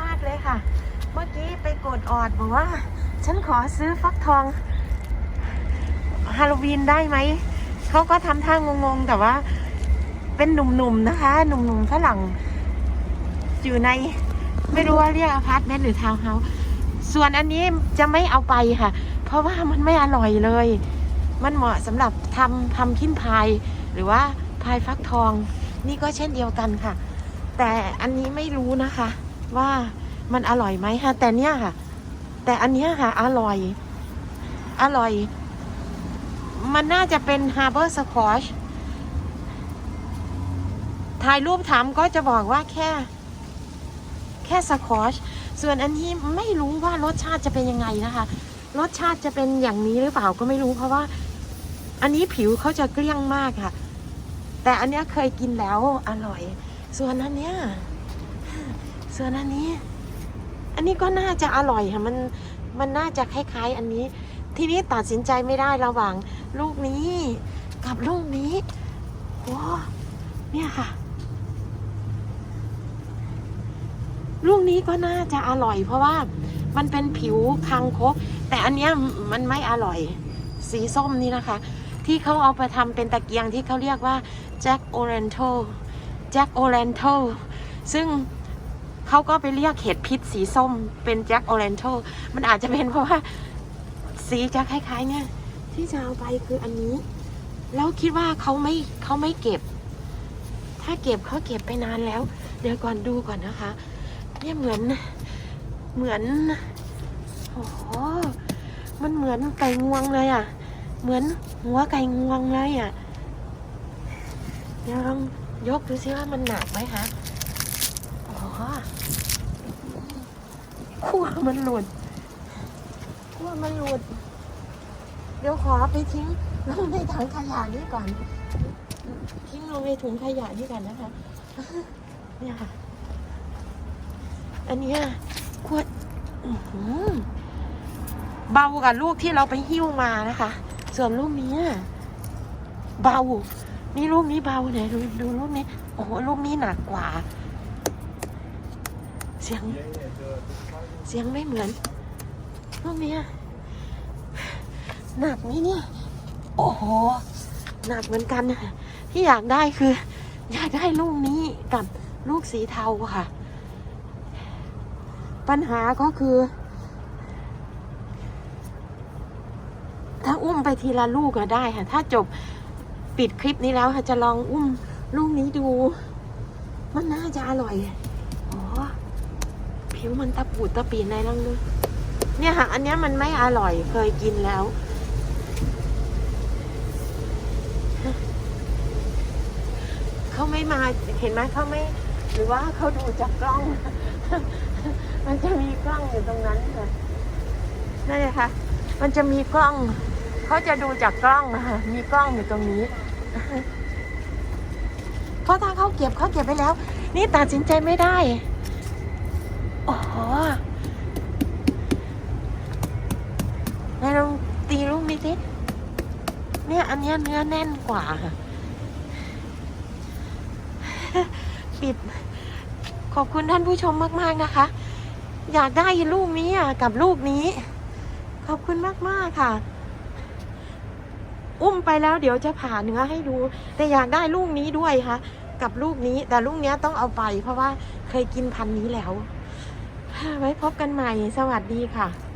มากเลยค่ะ เมื่อกี้ไปกดออดบอกว่า ฉันขอซื้อฟักทองฮาโลวีนได้ไหม เขาก็ทำท่างงๆ แต่ว่าเป็นหนุ่มๆนะคะ หนุ่มๆฝรั่ง อยู่ในไม่รู้ว่าเรียกอพาร์ตเมนต์หรือทาวน์เฮาส์ส่วนอันนี้จะไม่เอาไปค่ะ เพราะว่ามันไม่อร่อยเลย มันเหมาะสำหรับทำทำขิ้นพาย หรือว่าพายฟักทอง นี่ก็เช่นเดียวกันค่ะ แต่อันนี้ไม่รู้นะคะ ว่ามันอร่อยไหมคะแต่เนี้ยค่ะ แต่อันเนี้ยค่ะ อร่อย อร่อย มันน่าจะเป็นฮาร์เบอร์สควอชถ่ายรูปถามก็จะบอกว่าแค่ แค่สควอชส่วนอันนี้ไม่รู้ว่ารสชาติจะเป็นยังไงนะคะ รสชาติจะเป็นอย่างนี้หรือเปล่าก็ไม่รู้เพราะว่า อันนี้ผิวเขาจะเกลี้ยงมากค่ะ แต่อันเนี้ยเคยกินแล้วอร่อย ส่วนอันเนี้ย ส่วนอันนี้ อันนี้ก็น่าจะอร่อยค่ะมันมันน่าจะคล้ายๆ อันนี้ ทีนี้ตัดสินใจไม่ได้ระหว่างลูกนี้กับลูกนี้โอ้เนี่ยค่ะ ลูกนี้ก็น่าจะอร่อย เพราะว่ามันเป็นผิวคังคก แต่อันเนี้ยมันไม่อร่อย สีส้มนี่นะคะ ที่เขาเอาไปทำเป็นตะเกียงที่เขาเรียกว่าแจ็คโอเรนโทแจ็คโอเรนโทซึ่ง เขาก็ไปเรียกเห็ดพิษสีส้มเป็นแจ็คโอเรนโทมันอาจจะเป็นเพราะว่าสีจะคล้ายๆ เนี่ย ที่จะเอาไปคืออันนี้ แล้วคิดว่าเขาไม่เขาไม่เก็บ ถ้าเก็บเขาเก็บไปนานแล้ว เดี๋ยวก่อนดูก่อนนะคะ เนี่ยเหมือนเหมือนโอ้โหมันเหมือนไก่งวงเลยอะ เหมือนหัวไก่งวงเลยอะ เดี๋ยวลองยกดูซิว่ามันหนักไหมคะ อ้โหขั้วมันหลุดขั้วมันหลุด เดี๋ยวขอไปทิ้งลงในถังขยะนี่ก่อน ทิ้งลงในถุงขยะนี่ก่อนนะคะ เนี่ยค่ะ อันนี้ขวดเบากับลูกที่เราไปหิ้วมานะคะ ส่วนลูกนี้เบา นี่ลูกนี้เบาไหนดูดูลูกนี้ โอ้โหลูกนี้หนักกว่า เสียง เสียงไม่เหมือนลูกเนี้ยหนักไหมเนี่ย โอ้โห หนักเหมือนกันที่อยากได้คือ อยากได้ลูกนี้กับลูกสีเทาค่ะ ปัญหาก็คือ ถ้าอุ้มไปทีละลูกก็ได้ค่ะ ถ้าจบปิดคลิปนี้แล้วค่ะ จะลองอุ้มลูกนี้ดู มันน่าจะอร่อยอ๋อ ผิวมันตะปูดตะปีนในลองดูเนี่ยค่ะ อันนี้มันไม่อร่อยเคยกินแล้ว เขาไม่มาเห็นไหมเขาไม่ หรือว่าเขาดูจากกล้อง มันจะมีกล้องอยู่ตรงนั้นค่ะนั่นเลยค่ะ มันจะมีกล้อง เขาจะดูจากกล้องนะคะมีกล้องอยู่ตรงนี้เพราะถ้าเขาเก็บเขาเก็บไปแล้ว นี่ตัดสินใจไม่ได้ โอ้โหนายลองตีลูกนี้สิเนี่ยอันนี้เนื้อแน่นกว่า ปิด ขอบคุณท่านผู้ชมมาก ๆ นะคะ อยากได้ลูกนี้อะกับลูกนี้ ขอบคุณมาก ๆ ค่ะ อุ้มไปแล้วเดี๋ยวจะผ่าเนื้อให้ดู แต่อยากได้ลูกนี้ด้วยค่ะ กับลูกนี้ แต่ลูกเนี้ยต้องเอาไป เพราะว่าเคยกินพันนี้แล้ว ไว้พบกันใหม่ สวัสดีค่ะ